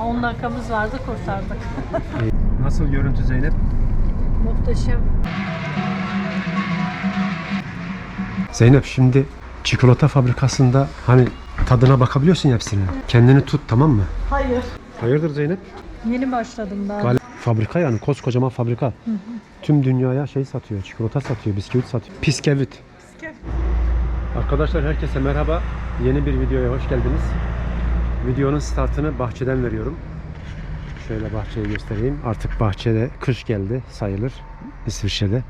10 dakikamız vardı kurtardık. Nasıl görüntü Zeynep? Muhteşem. Zeynep şimdi çikolata fabrikasında hani tadına bakabiliyorsun ya hepsinin. Kendini tut tamam mı? Hayır. Hayırdır Zeynep? Yeni başladım daha. Gal- fabrika yani koskocaman fabrika. Tüm dünyaya şey satıyor, çikolata satıyor, bisküvit satıyor. Piskevit. Arkadaşlar herkese merhaba. Yeni bir videoya hoş geldiniz. Videonun startını bahçeden veriyorum. Şöyle bahçeyi göstereyim. Artık bahçede kış geldi sayılır İsviçre'de.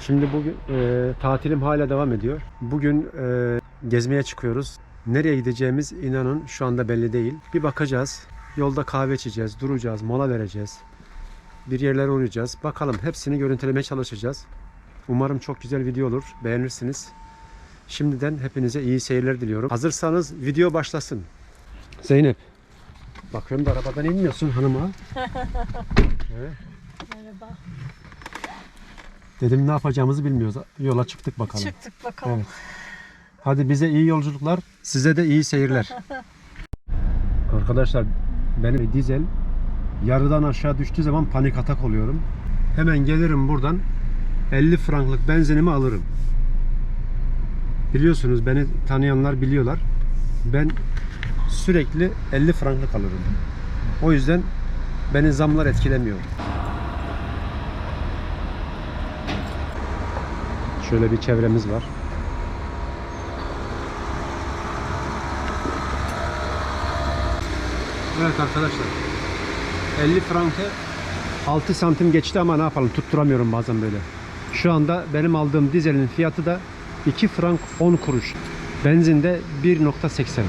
Şimdi bugün e, tatilim hala devam ediyor. Bugün e, gezmeye çıkıyoruz. Nereye gideceğimiz inanın şu anda belli değil. Bir bakacağız. Yolda kahve içeceğiz, duracağız, mola vereceğiz. Bir yerlere uğrayacağız. Bakalım hepsini görüntülemeye çalışacağız. Umarım çok güzel video olur. Beğenirsiniz. Şimdiden hepinize iyi seyirler diliyorum. Hazırsanız video başlasın. Zeynep. Bakıyorum da arabadan inmiyorsun hanıma. Evet. Merhaba. Dedim ne yapacağımızı bilmiyoruz. Yola çıktık bakalım. Çıktık bakalım. Evet. Hadi bize iyi yolculuklar, size de iyi seyirler. Arkadaşlar benim dizel yarıdan aşağı düştüğü zaman panik atak oluyorum. Hemen gelirim buradan 50 franklık benzinimi alırım. Biliyorsunuz beni tanıyanlar biliyorlar. Ben sürekli 50 franklık alırım. O yüzden beni zamlar etkilemiyor. Şöyle bir çevremiz var. Evet arkadaşlar. 50 frankı 6 santim geçti ama ne yapalım tutturamıyorum bazen böyle. Şu anda benim aldığım dizelin fiyatı da 2 frank 10 kuruş. Benzinde 1.80.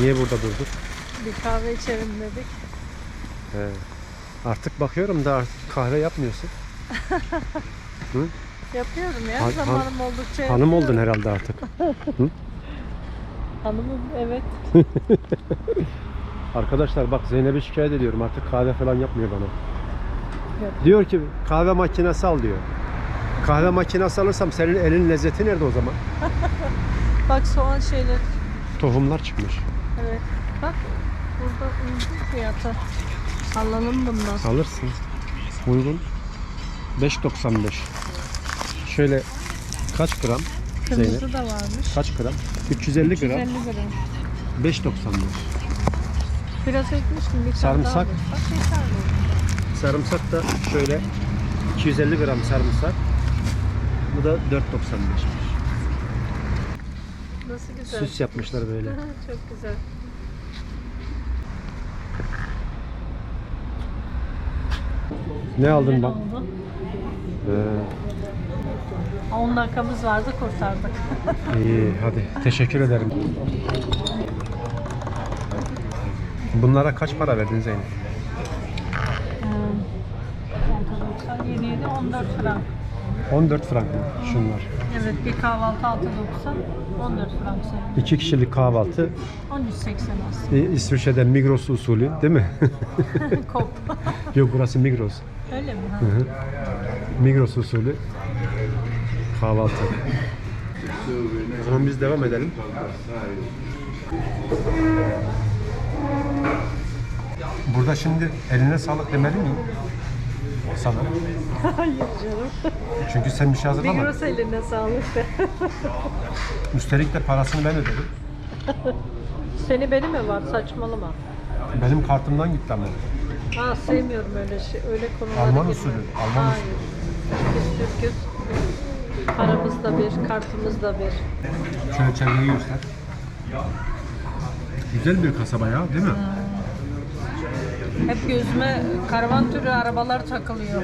Niye burada durduk? Bir kahve içelim dedik. He. Artık bakıyorum da artık kahve yapmıyorsun. Yapıyorum ya. Han- han- Zamanım oldukça Hanım oldun yapıyorum. herhalde artık. Hanımım evet. Arkadaşlar bak Zeynep'i şikayet ediyorum artık kahve falan yapmıyor bana. Yok. Diyor ki kahve makinesi al diyor. Kahve makinesi alırsam senin elin lezzeti nerede o zaman? Bak soğan şeyler. Tohumlar çıkmış. Evet. Bak burada uygun fiyatı. Alalım bundan. Alırsın. Uygun. 5.95. Şöyle kaç gram? Kırmızı Zeynep. da varmış. Kaç gram? 350 gram. 150 gram. 5.95. Biraz ekmiştim. Bir Sarımsak. Bak. Sarımsak da şöyle 250 gram sarımsak. Bu da 4.95. Güzel. Süs yapmışlar böyle. Çok güzel. Ne aldın bak? Ee, 10 dakikamız vardı kurtardık. İyi hadi teşekkür ederim. Bunlara kaç para verdin Zeynep? Hmm. 7 7 14 frank. 14 frank mı şunlar? Evet bir kahvaltı 6.90 14 frank sayın. İki kişilik kahvaltı 13.80 aslında. İ- İsviçre'de Migros usulü değil mi? Kop. Yok burası Migros. Öyle mi? Ha? Hı hı. Migros usulü kahvaltı. O zaman biz devam edelim. Burada şimdi eline sağlık demeli miyim? Sana. Hayır canım. Çünkü sen bir şey hazırlamadın. Migros eline sağlık de. Üstelik de parasını ben ödedim. Seni benim mi var? Saçmalama. Benim kartımdan gitti ama. Ha sevmiyorum öyle şey. Öyle konulara Alman girmiyorum. usulü, Alman Hayır. Biz Türk'üz. Paramız da bir, kartımız da bir. Şöyle çevreyi göster. Güzel bir kasaba ya değil mi? Hep gözüme karavan türü arabalar takılıyor.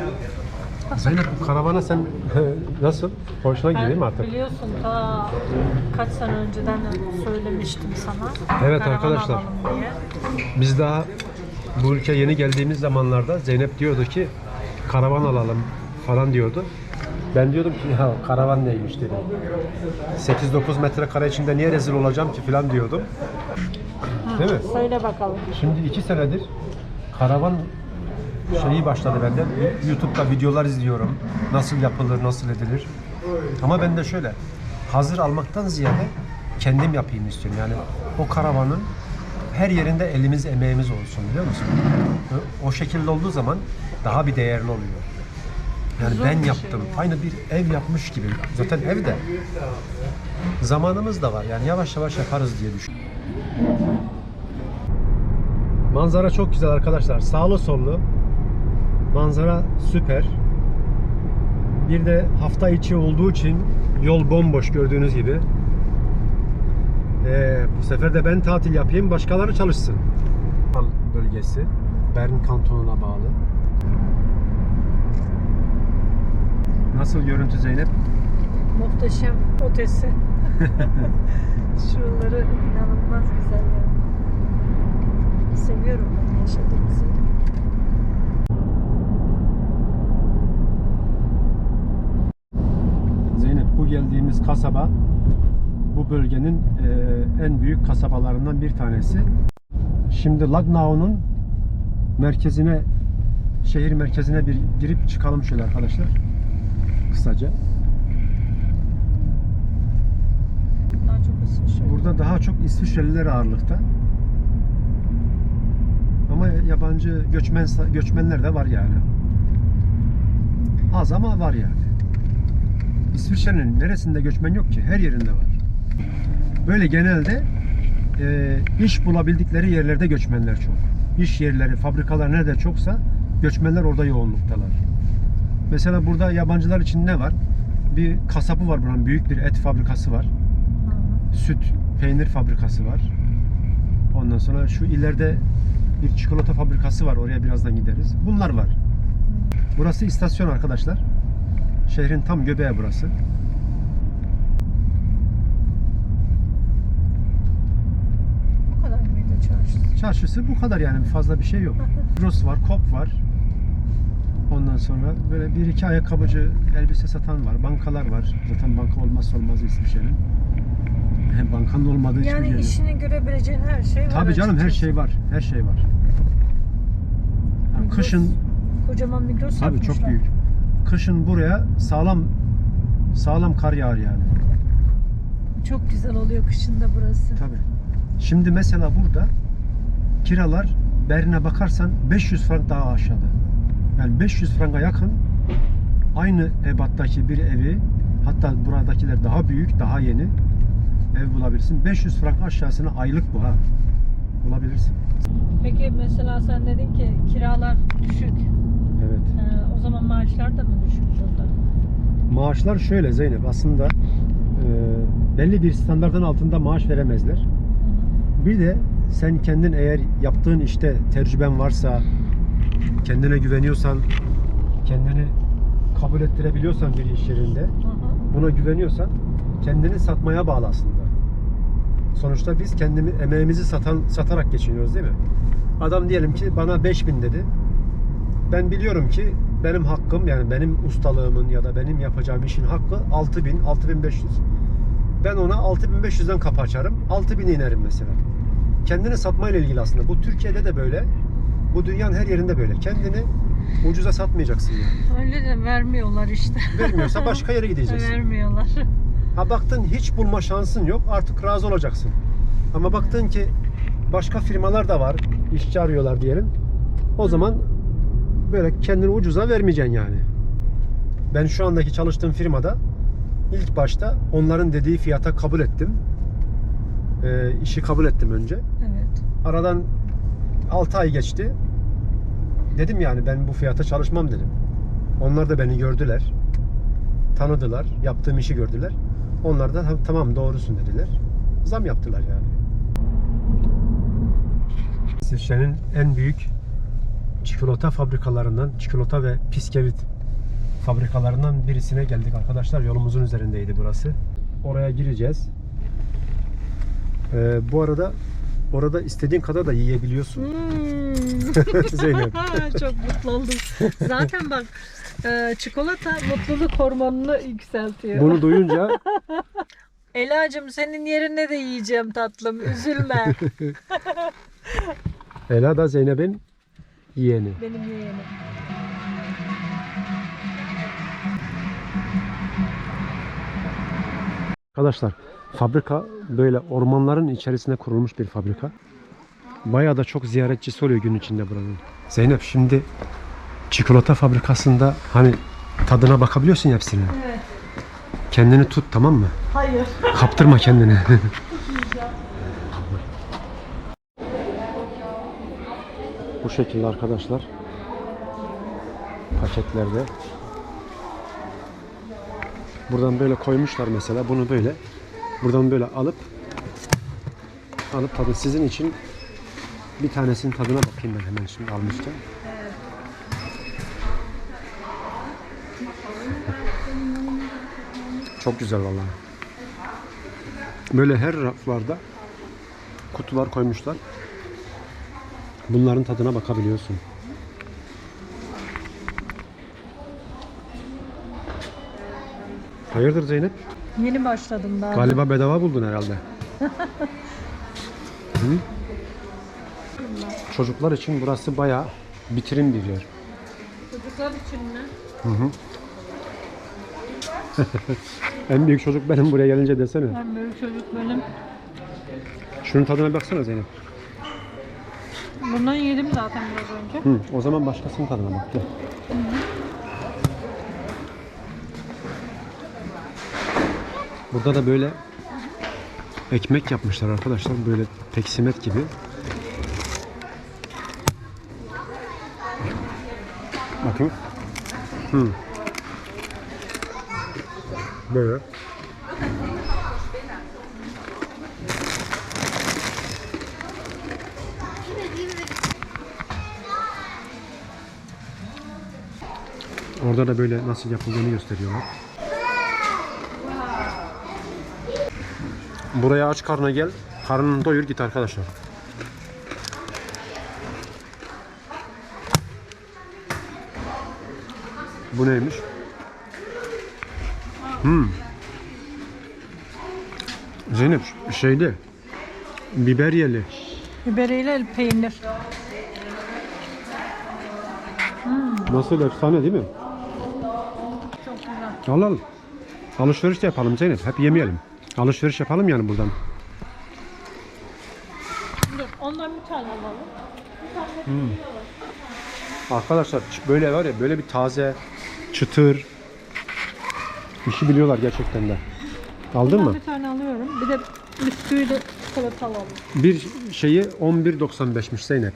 Zeynep bu karavana sen nasıl? Hoşuna gidiyor mi artık? Biliyorsun ta kaç sene önceden söylemiştim sana. Evet Karavan arkadaşlar. alalım diye. Biz daha bu ülke yeni geldiğimiz zamanlarda Zeynep diyordu ki karavan alalım falan diyordu. Ben diyordum ki ya karavan neymiş dedim. 8-9 metrekare içinde niye rezil olacağım ki falan diyordum. Değil mi? Söyle bakalım. Şimdi iki senedir karavan şeyi başladı bende. YouTube'da videolar izliyorum. Nasıl yapılır, nasıl edilir. Ama ben de şöyle hazır almaktan ziyade kendim yapayım istiyorum. Yani o karavanın her yerinde elimiz emeğimiz olsun biliyor musun? O- şekilde olduğu zaman daha bir değerli oluyor. Yani Zor ben bir şey yaptım. bu. Aynı bir ev yapmış gibi. Zaten ev de zamanımız da var. Yani yavaş yavaş yaparız diye düşünüyorum. Manzara çok güzel arkadaşlar. Sağlı sollu. Manzara süper. Bir de hafta içi olduğu için yol bomboş gördüğünüz gibi. Ee, bu sefer de ben tatil yapayım, başkaları çalışsın. bölgesi Bern kantonuna bağlı. Nasıl görüntü Zeynep? Muhteşem ötesi. Şuraları inanılmaz güzel ya. Seviyorum ben yeri. Zeynep bu geldiğimiz kasaba bu bölgenin e, en büyük kasabalarından bir tanesi. Şimdi Lagnau'nun merkezine şehir merkezine bir girip çıkalım şöyle arkadaşlar. Kısaca. Daha çok. Burada daha çok İsviçreliler ağırlıkta. Ama yabancı göçmen göçmenler de var yani. Az ama var yani. İsviçre'nin neresinde göçmen yok ki? Her yerinde var. Böyle genelde e, iş bulabildikleri yerlerde göçmenler çok. İş yerleri, fabrikalar nerede çoksa göçmenler orada yoğunluktalar. Mesela burada yabancılar için ne var? Bir kasabı var buranın. Büyük bir et fabrikası var süt, peynir fabrikası var. Ondan sonra şu ileride bir çikolata fabrikası var. Oraya birazdan gideriz. Bunlar var. Burası istasyon arkadaşlar. Şehrin tam göbeği burası. Bu kadar mıydı çarşısı? Çarşısı bu kadar yani fazla bir şey yok. Rus var, Kop var. Ondan sonra böyle bir iki ayakkabıcı elbise satan var. Bankalar var. Zaten banka olmazsa olmazı İsviçre'nin. Hem bankanın olmadığı hiçbir yer Yani yok. işini görebileceğin her şey var. Tabii canım her açıkçası. şey var. Her şey var. Yani Migros- kışın Kocaman Migros Tabii çok yapmışlar. büyük. Kışın buraya sağlam sağlam kar yağar yani. Çok güzel oluyor kışında burası. Tabii. Şimdi mesela burada kiralar Bern'e bakarsan 500 frank daha aşağıda. Yani 500 franka yakın aynı ebattaki bir evi hatta buradakiler daha büyük, daha yeni ev bulabilirsin. 500 frank aşağısına aylık bu ha. Bulabilirsin. Peki mesela sen dedin ki kiralar düşük. Evet. Ee, o zaman maaşlar da mı düşük burada? Maaşlar şöyle Zeynep aslında e, belli bir standartın altında maaş veremezler. Hı. Bir de sen kendin eğer yaptığın işte tecrüben varsa, kendine güveniyorsan, kendini kabul ettirebiliyorsan bir iş yerinde, Hı hı. buna güveniyorsan kendini satmaya bağlı aslında. Sonuçta biz kendimi emeğimizi satan satarak geçiniyoruz değil mi? Adam diyelim ki bana 5000 dedi. Ben biliyorum ki benim hakkım yani benim ustalığımın ya da benim yapacağım işin hakkı 6000 6500. Ben ona 6500'den kapı açarım. 6000 inerim mesela. Kendini satmayla ilgili aslında. Bu Türkiye'de de böyle. Bu dünyanın her yerinde böyle. Kendini ucuza satmayacaksın yani. Öyle de vermiyorlar işte. Vermiyorsa başka yere gideceksin. vermiyorlar. Ha baktın hiç bulma şansın yok artık razı olacaksın. Ama baktın ki başka firmalar da var işçi arıyorlar diyelim. O zaman böyle kendini ucuza vermeyeceksin yani. Ben şu andaki çalıştığım firmada ilk başta onların dediği fiyata kabul ettim. Ee, işi kabul ettim önce. Evet. Aradan 6 ay geçti. Dedim yani ben bu fiyata çalışmam dedim. Onlar da beni gördüler. Tanıdılar. Yaptığım işi gördüler. Onlar da "Ha, tamam doğrusun dediler. Zam yaptılar yani. İsviçre'nin en büyük çikolata fabrikalarından, çikolata ve bisküvit fabrikalarından birisine geldik arkadaşlar. Yolumuzun üzerindeydi burası. Oraya gireceğiz. Ee, bu arada orada istediğin kadar da yiyebiliyorsun. Hmm. Zeynep. Çok mutlu oldum. Zaten bak e, çikolata mutluluk hormonunu yükseltiyor. Bunu duyunca Ela'cığım senin yerine de yiyeceğim tatlım. Üzülme. Ela da Zeynep'in yeğeni. Benim yeğenim. Arkadaşlar fabrika böyle ormanların içerisine kurulmuş bir fabrika. Bayağı da çok ziyaretçisi oluyor gün içinde buranın. Zeynep şimdi çikolata fabrikasında hani tadına bakabiliyorsun ya hepsine. Evet. Kendini tut tamam mı? Hayır. Kaptırma kendini. Bu şekilde arkadaşlar. Paketlerde. Buradan böyle koymuşlar mesela. Bunu böyle buradan böyle alıp alıp tadı sizin için bir tanesinin tadına bakayım ben hemen şimdi almışken. Çok güzel vallahi. Böyle her raflarda kutular koymuşlar. Bunların tadına bakabiliyorsun. Hayırdır Zeynep? Yeni başladım daha. Galiba bedava buldun herhalde. Hı? Çocuklar için burası bayağı bitirim bir yer. Çocuklar için mi? En büyük çocuk benim buraya gelince desene. Ben büyük çocuk benim. Şunun tadına baksana Zeynep. Bundan yedim zaten biraz önce. Hı, o zaman başkasının tadına bak. Gel. Burada da böyle ekmek yapmışlar arkadaşlar. Böyle peksimet gibi. Bakın. Hı. Böyle. Orada da böyle nasıl yapıldığını gösteriyorlar. Buraya aç karnına gel. Karnını doyur git arkadaşlar. Bu neymiş? Hmm. Zeynep şeyde biberyeli. Biberiyle peynir. Nasıl efsane değil mi? Çok güzel. Al al. Alışveriş de yapalım Zeynep. Hep yemeyelim. Alışveriş yapalım yani buradan. Dur ondan bir tane alalım. Arkadaşlar ç- böyle var ya böyle bir taze, çıtır işi biliyorlar gerçekten de. Aldın Ben mı? bir tane alıyorum. Bir de bisküvi de çikolata alalım. Bir şeyi 11.95'miş Zeynep.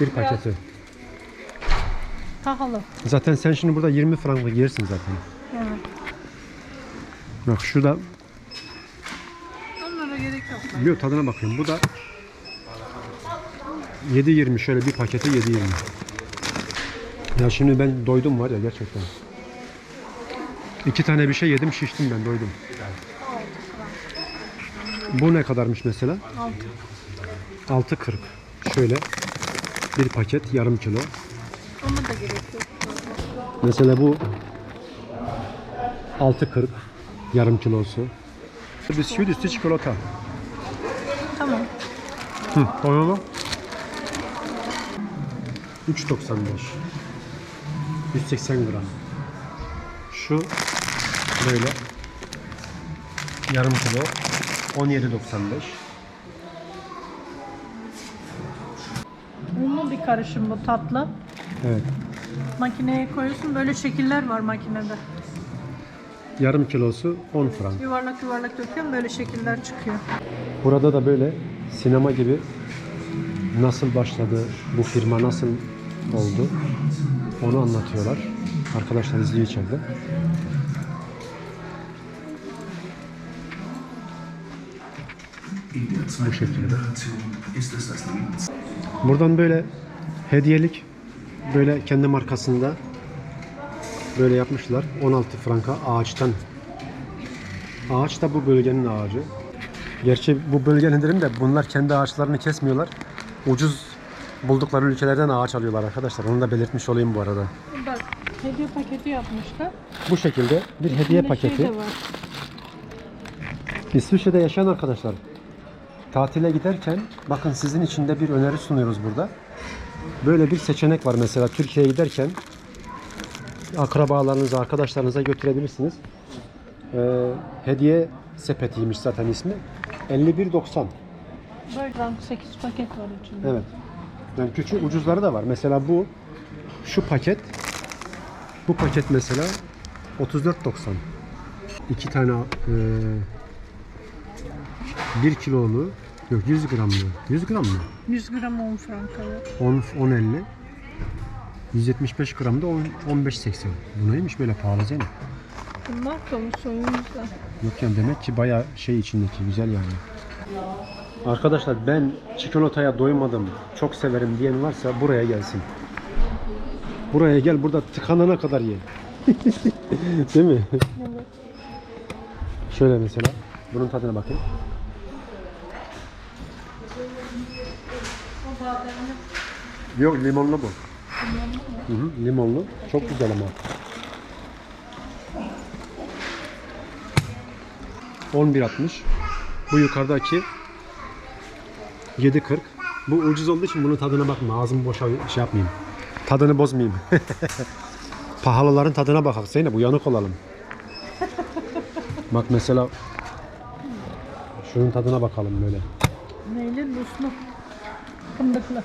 Bir paketi. Pahalı. Zaten sen şimdi burada 20 franklık yersin zaten. Evet. Bak şurada Onlara gerek yok. bir tadına bakıyorum. Bu da 7.20 şöyle bir paketi 7.20. Ya şimdi ben doydum var ya gerçekten. İki tane bir şey yedim şiştim ben doydum. Bu ne kadarmış mesela? Altı. 6.40. Şöyle bir paket yarım kilo. Ona da gerek yok. Mesela bu 6.40 yarım kilosu. Bisküvit üstü çikolata. Tamam. Hı, tamam mı? 3.95 180 gram Şu böyle yarım kilo 17.95 Unlu bir karışım bu tatlı. Evet Makineye koyuyorsun. Böyle şekiller var makinede. yarım kilosu 10 frank Yuvarlak yuvarlak döküyorum. Böyle şekiller çıkıyor. Burada da böyle sinema gibi nasıl başladı, bu firma nasıl oldu onu anlatıyorlar. Arkadaşlar izliyor içeride. Bu şekilde. Buradan böyle hediyelik böyle kendi markasında böyle yapmışlar. 16 franka ağaçtan. Ağaç da bu bölgenin ağacı. Gerçi bu bölgenin dedim de bunlar kendi ağaçlarını kesmiyorlar. Ucuz buldukları ülkelerden ağaç alıyorlar arkadaşlar. Onu da belirtmiş olayım bu arada. Bak hediye paketi yapmışlar. Bu şekilde bir hediye İçinde paketi. Şey. İsviçre'de yaşayan arkadaşlar tatile giderken bakın sizin için de bir öneri sunuyoruz burada. Böyle bir seçenek var mesela Türkiye'ye giderken akrabalarınıza, arkadaşlarınıza götürebilirsiniz. Ee, hediye sepetiymiş zaten ismi. 51.90 Böyle 8 paket var içinde. Evet. Yani küçük ucuzları da var. Mesela bu şu paket bu paket mesela 34.90. İki tane e, 1 kilolu yok 100 gramlı. 100 gram mı? 100 gram 10 frank evet. 10 10.50. 175 gram da 10 15.80. Bu neymiş böyle pahalı Zeynep? Bunlar kavusu o yüzden. Yok yani demek ki bayağı şey içindeki güzel yani. Arkadaşlar ben çikolataya doymadım, çok severim diyen varsa buraya gelsin. Buraya gel burada tıkanana kadar ye. Değil mi? Şöyle mesela bunun tadına bakın. O bademli. Yok limonlu bu. Hı hı, limonlu. Çok güzel ama. 11.60. Bu yukarıdaki 7.40. Bu ucuz olduğu için bunun tadına bakma. Ağzımı boşa şey yapmayayım. Tadını bozmayayım. Pahalıların tadına bakak Zeynep uyanık olalım. Bak mesela şunun tadına bakalım böyle. Neyli? Luslu. Fındıklı.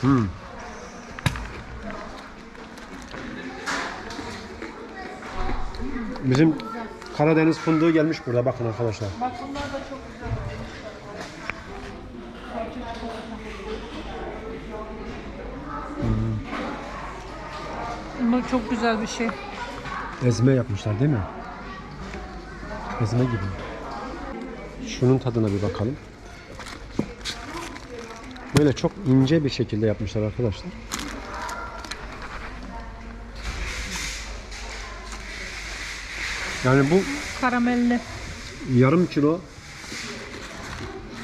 Hmm. Bizim Karadeniz fındığı gelmiş burada bakın arkadaşlar. Bak bunlar da çok güzel. Bu çok güzel bir şey. Ezme yapmışlar değil mi? Ezme gibi. Şunun tadına bir bakalım. Böyle çok ince bir şekilde yapmışlar arkadaşlar. Yani bu Karamelli. yarım kilo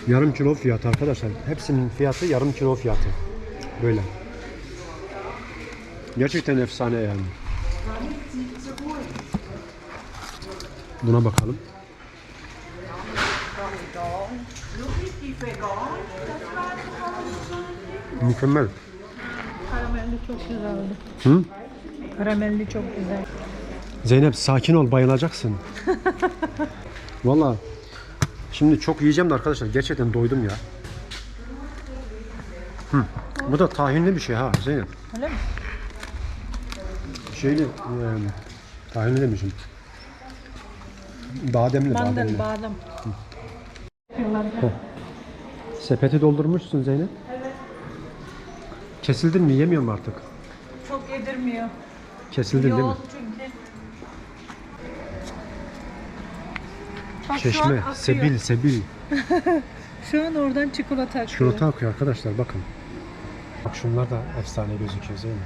yarım kilo fiyatı arkadaşlar. Hepsinin fiyatı yarım kilo fiyatı. Böyle. Gerçekten efsane yani. Buna bakalım. Mükemmel. Karamelli çok güzeldi. Hı? Karamelli çok güzel. Zeynep sakin ol bayılacaksın. Valla şimdi çok yiyeceğim de arkadaşlar gerçekten doydum ya. Hı. Bu da tahinli bir şey ha Zeynep. Öyle mi? Şeyli yani, tahinli demişim. Bademli Bandın, bademli. badem. Sepeti doldurmuşsun Zeynep. Kesildin mi yemiyorum artık. Çok yedirmiyor. Kesildin değil mi? Yoğun çünkü. Bak şu an Çeşme, akıyor. sebil, sebil. Şu an oradan çikolata akıyor. Çikolata akıyor arkadaşlar bakın. Bak şunlar da efsane gözüküyor Zeynep.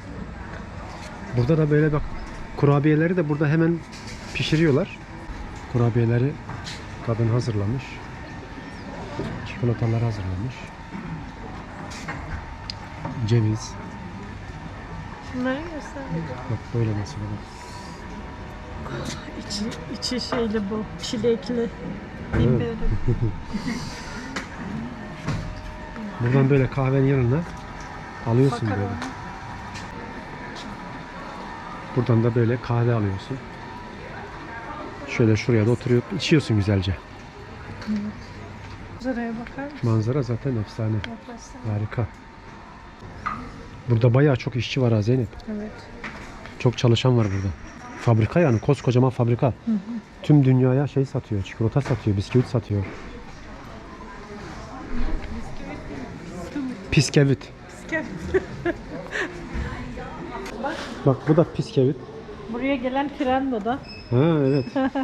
Burada da böyle bak kurabiyeleri de burada hemen pişiriyorlar. Kurabiyeleri kadın hazırlamış. Çikolataları hazırlamış. Ceviz. Bunları göster. Bak böyle mesela. İçi, içi şeyli bu. Çilekli. Bimberi. Buradan böyle kahvenin yanına alıyorsun Bakalım. böyle. Buradan da böyle kahve alıyorsun. Şöyle şuraya da oturup içiyorsun güzelce. Manzaraya bakar mısın? Manzara zaten efsane. Harika. Burada bayağı çok işçi var ha Zeynep. Evet. Çok çalışan var burada. Fabrika yani koskocaman fabrika. Tüm dünyaya şey satıyor. Çikolata satıyor, bisküvit satıyor. Piskevit. Gel. Bak bu da piskevit. Buraya gelen tren bu da. Ha evet.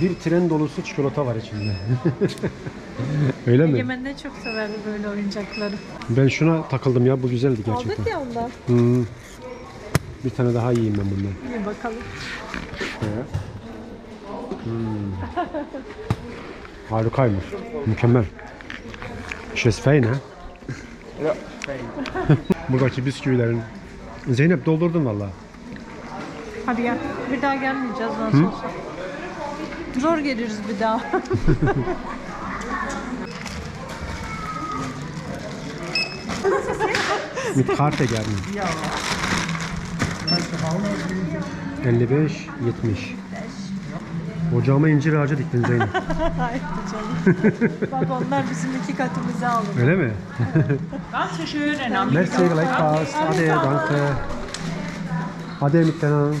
Bir tren dolusu çikolata var içinde. Öyle mi? Egemen ne çok severdi böyle oyuncakları. Ben şuna takıldım ya bu güzeldi gerçekten. Aldık ya ondan. Hmm. Bir tane daha yiyeyim ben bundan. İyi bakalım. Hmm. Harikaymış. Mükemmel. Şes fein ha? Buradaki bisküvilerin. Zeynep doldurdun valla. Hadi gel. Bir daha gelmeyeceğiz nasıl olsa. Zor geliriz bir daha. Mit Karte gerne. 55, 70. Ocağıma incir ağacı diktin Zeynep. Hayır canım. Bak onlar bizim iki katımızı alır. Öyle mi? Ganz schön, Name. Merci, gleichfalls. Ade, danke. Ade miteinander.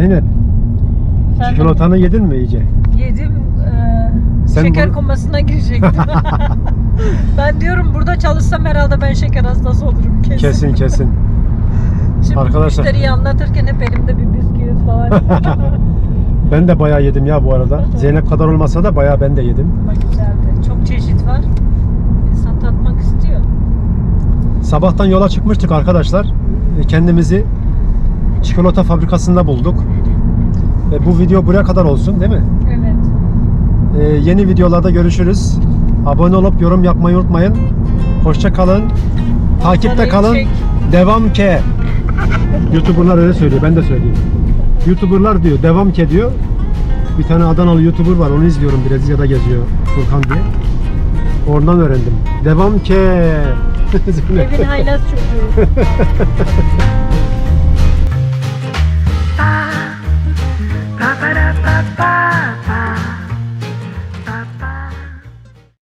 Zeynep, Efendim, çikolatanı yedin mi iyice? yedim. eee, Sen şeker bu- komasına girecektim. ben diyorum burada çalışsam herhalde ben şeker hastası olurum kesin. Kesin kesin. Şimdi Arkadaşlar- müşteriyi anlatırken hep elimde bir bisküvit falan. Ben de bayağı yedim ya bu arada. Zeynep kadar olmasa da bayağı ben de yedim. Ama güzeldi. Çok çeşit var. İnsan tatmak istiyor. Sabahtan yola çıkmıştık arkadaşlar. E, Kendimizi çikolata fabrikasında bulduk. Ve bu video buraya kadar olsun değil mi? Evet. Ee, yeni videolarda görüşürüz. Abone olup yorum yapmayı unutmayın. Hoşça kalın. Takipte kalın. çek. Devam ke. YouTuber'lar öyle söylüyor. Ben de söyleyeyim. YouTuber'lar diyor. Devam ke diyor. Bir tane Adanalı YouTuber var. Onu izliyorum. Brezilya'da geziyor. Furkan diye. Oradan öğrendim. Devam ke. Evin haylaz çocuğu.